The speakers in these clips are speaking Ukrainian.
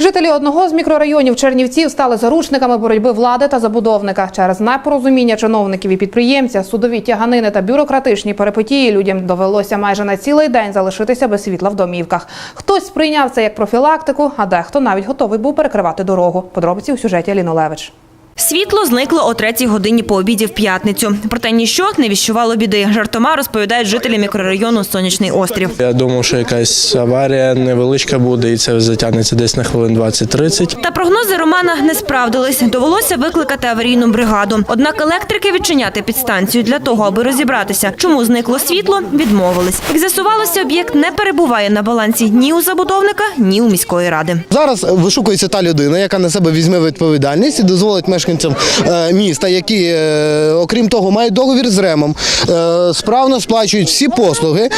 Жителі одного з мікрорайонів Чернівців стали заручниками боротьби влади та забудовника. Через непорозуміння чиновників і підприємця, судові тяганини та бюрократичні перепитії людям довелося майже на цілий день залишитися без світла в домівках. Хтось сприйняв це як профілактику, а дехто навіть готовий був перекривати дорогу. Подробиці у сюжеті Аліни Левич. Світло зникло о третій годині по обіді в п'ятницю. Проте ніщо не віщувало біди. Жартома розповідають жителі мікрорайону Сонячний острів. Я думав, що якась аварія невеличка буде, і це затягнеться десь на хвилин 20-30. Та прогнози Романа не справдились. Довелося викликати аварійну бригаду. Однак електрики відчиняти підстанцію для того, аби розібратися, чому зникло світло, відмовились. Як з'ясувалося, об'єкт не перебуває на балансі ні у забудовника, ні у міської ради. Зараз вишукується та людина, яка на себе візьме відповідальність і дозволить мешканцям е, міста, які, е, окрім того, мають договір з ремом, е, справно сплачують всі послуги,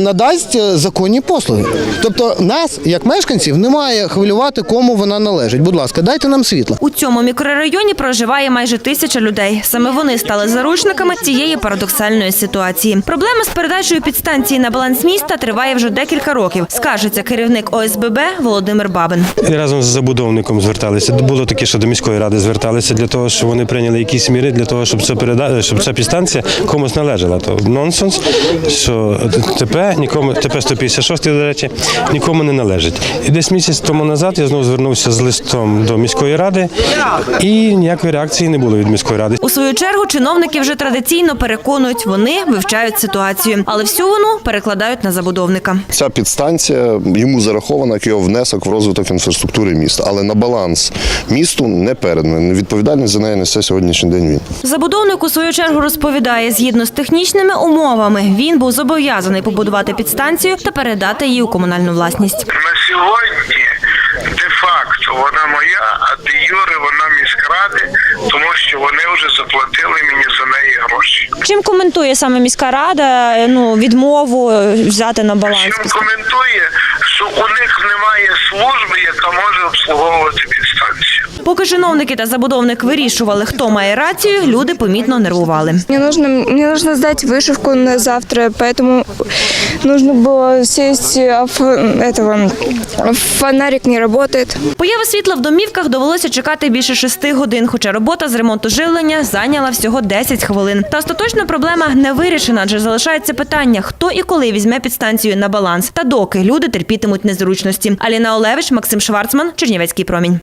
надасть законні послуги. Тобто нас, як мешканців, не має хвилювати, кому вона належить. Будь ласка, дайте нам світло. У цьому мікрорайоні проживає майже тисяча людей. Саме вони стали заручниками цієї парадоксальної ситуації. Проблема з передачею підстанції на баланс міста триває вже декілька років. Скажеться керівник ОСББ Володимир Бабин. Разом з забудовником зверталися. Було таке, що до міської ради зверталися для того, щоб вони прийняли якісь міри для того, щоб це переда... щоб ця підстанція комусь належала. То нонсенс, що ТП нікому ТП 156, до речі, нікому не належить. І десь місяць тому назад я знову звернувся з листом до міської ради, і ніякої реакції не було від міської ради. У свою чергу чиновники вже традиційно переконують, вони вивчають ситуацію, але всю вину перекладають на забудовника. Ця підстанція йому зарахована як його внесок в розвиток інфраструктури міста, але на баланс місту не переданий. Відповідальність за неї несе сьогоднішній день він. Забудовник у свою чергу розповідає, згідно з технічними умовами, він був зобов'язаний побудувати підстанцію та передати її у комунальну власність. на сьогодні де-факто вона моя, а де юре вона міськради, тому що вони вже заплатили мені за неї гроші. Чим коментує саме міська рада ну відмову взяти на баланс? Чим коментує, що у них немає служби, яка може обслуговувати підстанцію. Поки чиновники та забудовник вирішували, хто має рацію, люди помітно нервували. Мне нужно, мне нужно сдать вышивку на завтра, поэтому нужно было сесть, а ф- этого фонарик не работает. Появи світла в домівках довелося чекати більше шести годин, хоча робота з ремонту живлення зайняла всього 10 хвилин. Та остаточно проблема не вирішена, адже залишається питання, хто і коли візьме підстанцію на баланс, та доки люди терпітимуть незручності. Аліна Олевич, Максим Шварцман, Чернівецький промінь.